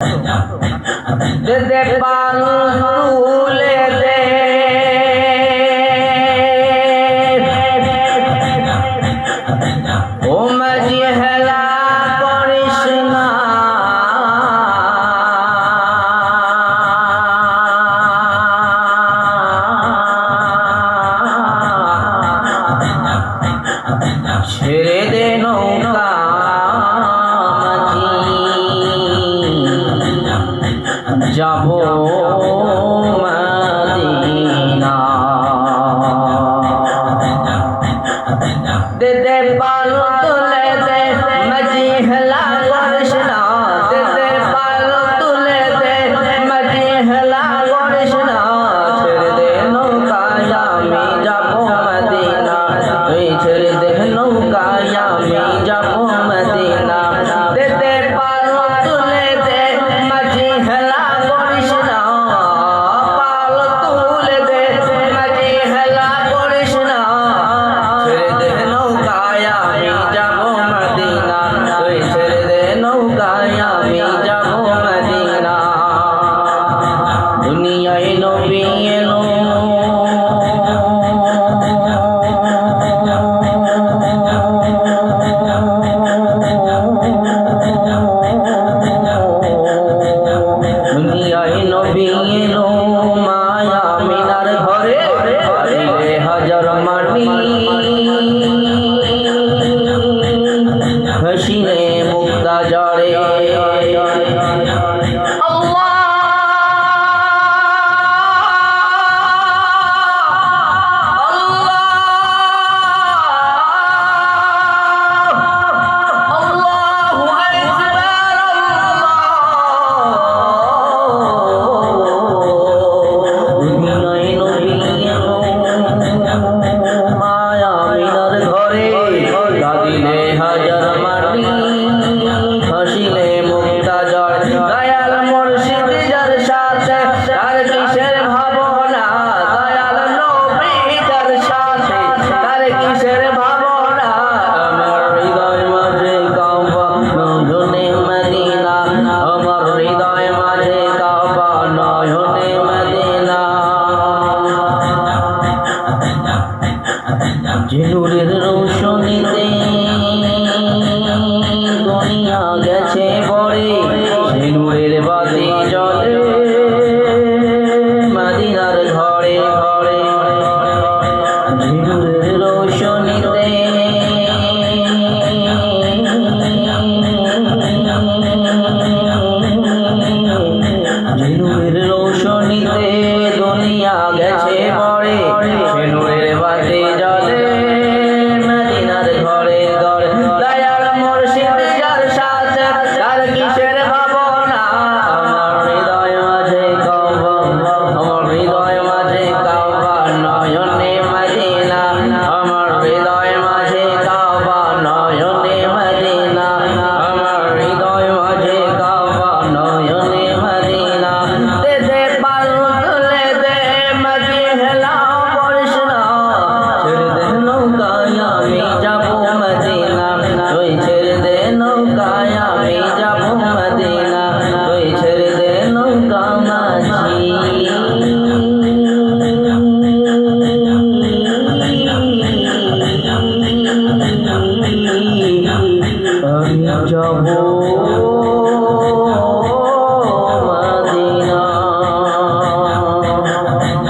দে পান তুলে দে ও মাঝি হেলা করিস ছেড়ে দে যাব মদিনা। দে দে নবী নবী কাঁদিলে হাজার মাটি। হাসিলে মুক্তা জল। দয়াল মুর্শিদি রোজ মরে সিঁদুরের বাতি জলে মদিনার ঘরে দরে। দয়ার মুর্শিদ যার সাথে তার কিসের ভাবনা? যাব।